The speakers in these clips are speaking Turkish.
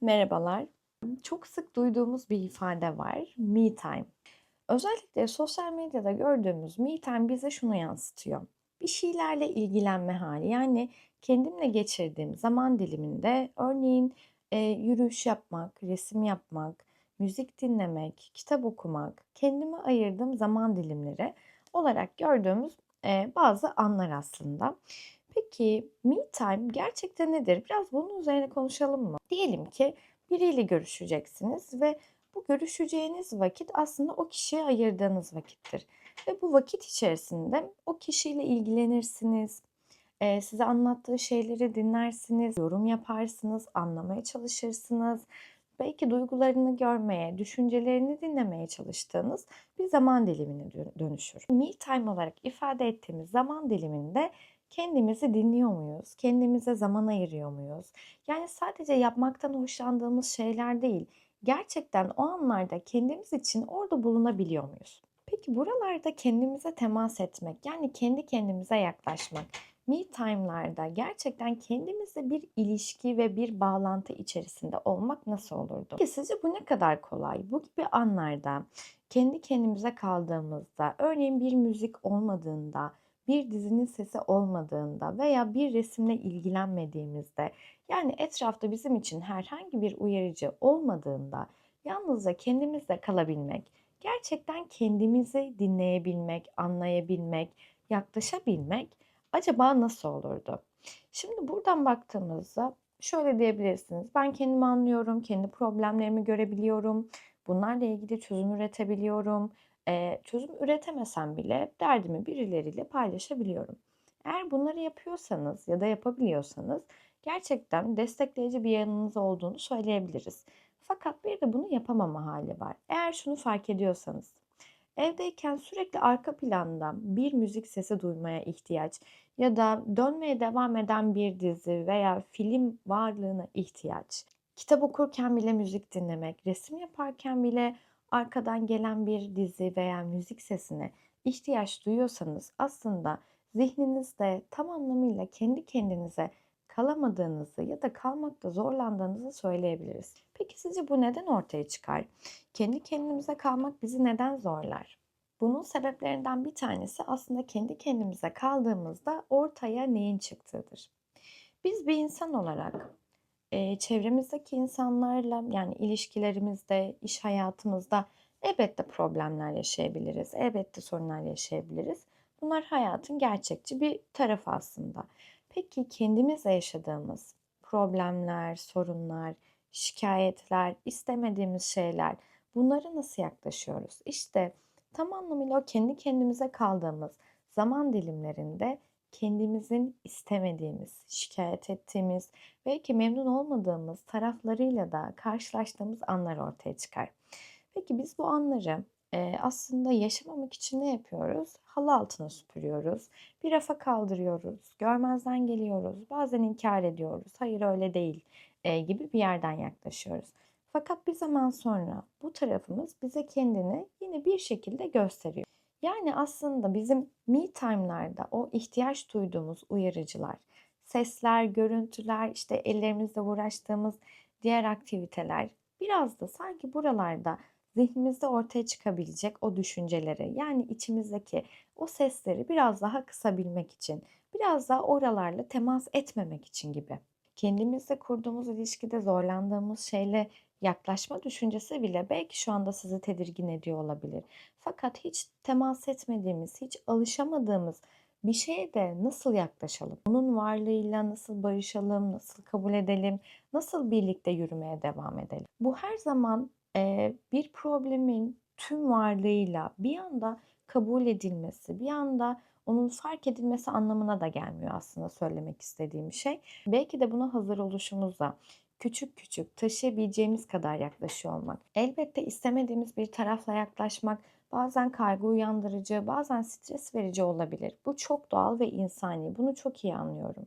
Merhabalar. Çok sık duyduğumuz bir ifade var. Me time. Özellikle sosyal medyada gördüğümüz me time bize şunu yansıtıyor. Bir şeylerle ilgilenme hali. Yani kendimle geçirdiğim zaman diliminde örneğin e, yürüyüş yapmak, resim yapmak, müzik dinlemek, kitap okumak, kendime ayırdığım zaman dilimleri olarak gördüğümüz e, bazı anlar aslında. Peki me time gerçekten nedir? Biraz bunun üzerine konuşalım mı? Diyelim ki biriyle görüşeceksiniz ve bu görüşeceğiniz vakit aslında o kişiye ayırdığınız vakittir. Ve bu vakit içerisinde o kişiyle ilgilenirsiniz, eee, size anlattığı şeyleri dinlersiniz, yorum yaparsınız, anlamaya çalışırsınız. Belki duygularını görmeye, düşüncelerini dinlemeye çalıştığınız bir zaman dilimine dö- dönüşür. Me time olarak ifade ettiğimiz zaman diliminde kendimizi dinliyor muyuz? Kendimize zaman ayırıyor muyuz? Yani sadece yapmaktan hoşlandığımız şeyler değil, gerçekten o anlarda kendimiz için orada bulunabiliyor muyuz? Peki buralarda kendimize temas etmek, yani kendi kendimize yaklaşmak, me time'larda gerçekten kendimizle bir ilişki ve bir bağlantı içerisinde olmak nasıl olurdu? Peki sizce bu ne kadar kolay? Bu gibi anlarda kendi kendimize kaldığımızda, örneğin bir müzik olmadığında, bir dizinin sesi olmadığında veya bir resimle ilgilenmediğimizde, yani etrafta bizim için herhangi bir uyarıcı olmadığında yalnızca kendimizle kalabilmek, gerçekten kendimizi dinleyebilmek, anlayabilmek, yaklaşabilmek acaba nasıl olurdu? Şimdi buradan baktığımızda şöyle diyebilirsiniz. Ben kendimi anlıyorum, kendi problemlerimi görebiliyorum, bunlarla ilgili çözüm üretebiliyorum. Çözüm üretemesem bile derdimi birileriyle paylaşabiliyorum. Eğer bunları yapıyorsanız ya da yapabiliyorsanız gerçekten destekleyici bir yanınız olduğunu söyleyebiliriz. Fakat bir de bunu yapamama hali var. Eğer şunu fark ediyorsanız, evdeyken sürekli arka planda bir müzik sesi duymaya ihtiyaç ya da dönmeye devam eden bir dizi veya film varlığına ihtiyaç, kitap okurken bile müzik dinlemek, resim yaparken bile arkadan gelen bir dizi veya müzik sesine ihtiyaç duyuyorsanız aslında zihninizde tam anlamıyla kendi kendinize kalamadığınızı ya da kalmakta zorlandığınızı söyleyebiliriz. Peki sizce bu neden ortaya çıkar? Kendi kendimize kalmak bizi neden zorlar? Bunun sebeplerinden bir tanesi aslında kendi kendimize kaldığımızda ortaya neyin çıktığıdır. Biz bir insan olarak Eee, çevremizdeki insanlarla, yani ilişkilerimizde, iş hayatımızda elbette problemler yaşayabiliriz, elbette sorunlar yaşayabiliriz. Bunlar hayatın gerçekçi bir tarafı aslında. Peki kendimizle yaşadığımız problemler, sorunlar, şikayetler, istemediğimiz şeyler, bunlara nasıl yaklaşıyoruz? İşte tam anlamıyla o kendi kendimize kaldığımız zaman dilimlerinde kendimizin istemediğimiz, şikayet ettiğimiz, belki memnun olmadığımız taraflarıyla da karşılaştığımız anlar ortaya çıkar. Peki biz bu anları e, aslında yaşamamak için ne yapıyoruz? Halı altına süpürüyoruz, bir rafa kaldırıyoruz, görmezden geliyoruz, bazen inkar ediyoruz, hayır öyle değil e, gibi bir yerden yaklaşıyoruz. Fakat bir zaman sonra bu tarafımız bize kendini yine bir şekilde gösteriyor. Yani aslında bizim me time'larda o ihtiyaç duyduğumuz uyarıcılar, sesler, görüntüler, işte ellerimizle uğraştığımız diğer aktiviteler biraz da sanki buralarda zihnimizde ortaya çıkabilecek o düşünceleri yani içimizdeki o sesleri biraz daha kısabilmek için, biraz daha oralarla temas etmemek için gibi. Kendimizle kurduğumuz ilişkide zorlandığımız şeyle yaklaşma düşüncesi bile belki şu anda sizi tedirgin ediyor olabilir. Fakat hiç temas etmediğimiz, hiç alışamadığımız bir şeye de nasıl yaklaşalım? Onun varlığıyla nasıl barışalım, nasıl kabul edelim, nasıl birlikte yürümeye devam edelim? Bu her zaman eee, bir problemin tüm varlığıyla bir anda kabul edilmesi, bir anda onun fark edilmesi anlamına da gelmiyor aslında söylemek istediğim şey. Belki de buna hazır oluşumuzla küçük küçük taşıyabileceğimiz kadar yaklaşıyor olmak. Elbette istemediğimiz bir tarafla yaklaşmak bazen kaygı uyandırıcı, bazen stres verici olabilir. Bu çok doğal ve insani. Bunu çok iyi anlıyorum.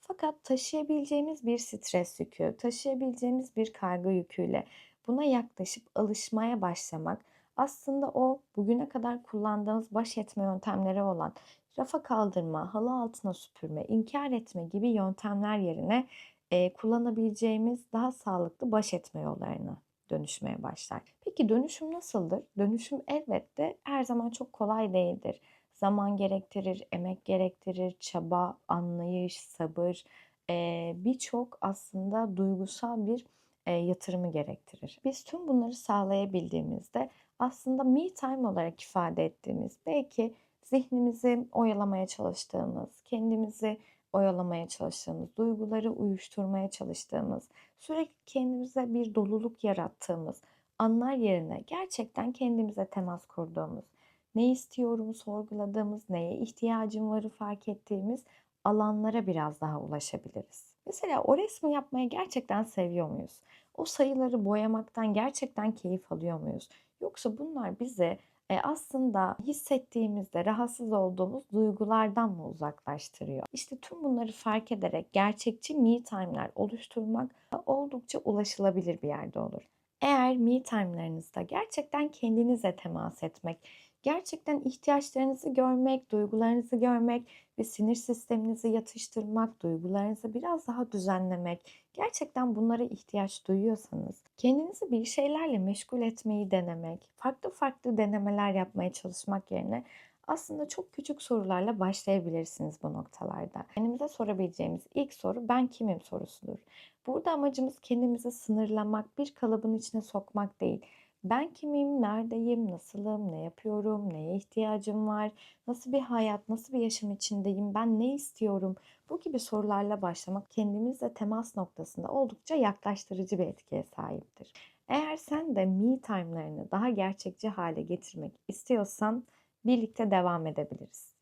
Fakat taşıyabileceğimiz bir stres yükü, taşıyabileceğimiz bir kaygı yüküyle buna yaklaşıp alışmaya başlamak aslında o bugüne kadar kullandığımız baş etme yöntemleri olan rafa kaldırma, halı altına süpürme, inkar etme gibi yöntemler yerine eee, kullanabileceğimiz daha sağlıklı baş etme yollarına dönüşmeye başlar. Peki dönüşüm nasıldır? Dönüşüm elbette her zaman çok kolay değildir. Zaman gerektirir, emek gerektirir, çaba, anlayış, sabır, eee, birçok aslında duygusal bir, eee, yatırımı gerektirir. Biz tüm bunları sağlayabildiğimizde aslında me time olarak ifade ettiğimiz, belki zihnimizi oyalamaya çalıştığımız, kendimizi oyalamaya çalıştığımız, duyguları uyuşturmaya çalıştığımız, sürekli kendimize bir doluluk yarattığımız anlar yerine gerçekten kendimize temas kurduğumuz, ne istiyorumu sorguladığımız, neye ihtiyacım varı fark ettiğimiz alanlara biraz daha ulaşabiliriz. Mesela o resmi yapmayı gerçekten seviyor muyuz? O sayıları boyamaktan gerçekten keyif alıyor muyuz? Yoksa bunlar bizi e, aslında hissettiğimizde rahatsız olduğumuz duygulardan mı uzaklaştırıyor? İşte tüm bunları fark ederek gerçekçi me time'ler oluşturmak oldukça ulaşılabilir bir yerde olur. Eğer me time'larınızda gerçekten kendinize temas etmek, gerçekten ihtiyaçlarınızı görmek, duygularınızı görmek ve sinir sisteminizi yatıştırmak, duygularınızı biraz daha düzenlemek, gerçekten bunlara ihtiyaç duyuyorsanız, kendinizi bir şeylerle meşgul etmeyi denemek, farklı farklı denemeler yapmaya çalışmak yerine aslında çok küçük sorularla başlayabilirsiniz bu noktalarda. Kendimize sorabileceğimiz ilk soru ben kimim sorusudur. Burada amacımız kendimizi sınırlamak, bir kalıbın içine sokmak değil. Ben kimim, neredeyim, nasılım, ne yapıyorum, neye ihtiyacım var, nasıl bir hayat, nasıl bir yaşam içindeyim, ben ne istiyorum? Bu gibi sorularla başlamak kendimizle temas noktasında oldukça yaklaştırıcı bir etkiye sahiptir. Eğer sen de me time'larını daha gerçekçi hale getirmek istiyorsan birlikte devam edebiliriz.